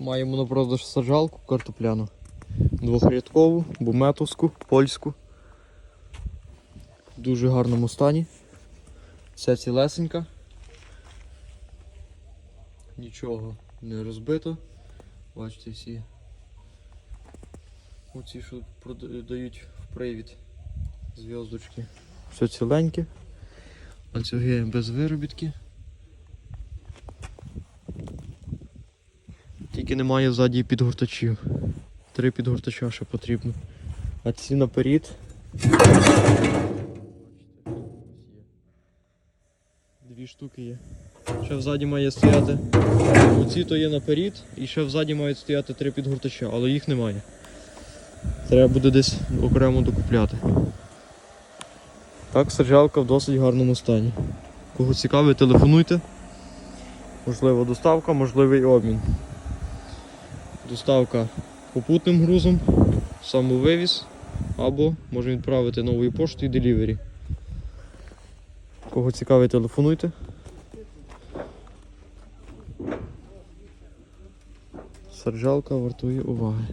Маємо на продаж саджалку картопляну. Двохрядкову, буметовську, польську. В дуже гарному стані. Вся цілесенька. Нічого не розбито. Бачите всі. Оці, що продають в привід зв'язочки. Все ціленьке. Ланцюги без виробітки. Тільки немає ззаді підгортачів. Три підгортача ще потрібно. А ці наперед. Дві штуки є. Ще взаді має стояти. Оці то є наперед, і ще взаді мають стояти три підгортача, але їх немає. Треба буде десь окремо докупляти. Так, саджалка в досить гарному стані. Кого цікавить, телефонуйте. Можливо, доставка, можливий обмін. Доставка попутним грузом, самовивіз, або можна відправити новою поштою делівері. Кого цікавить, телефонуйте. Саджалка вартує уваги.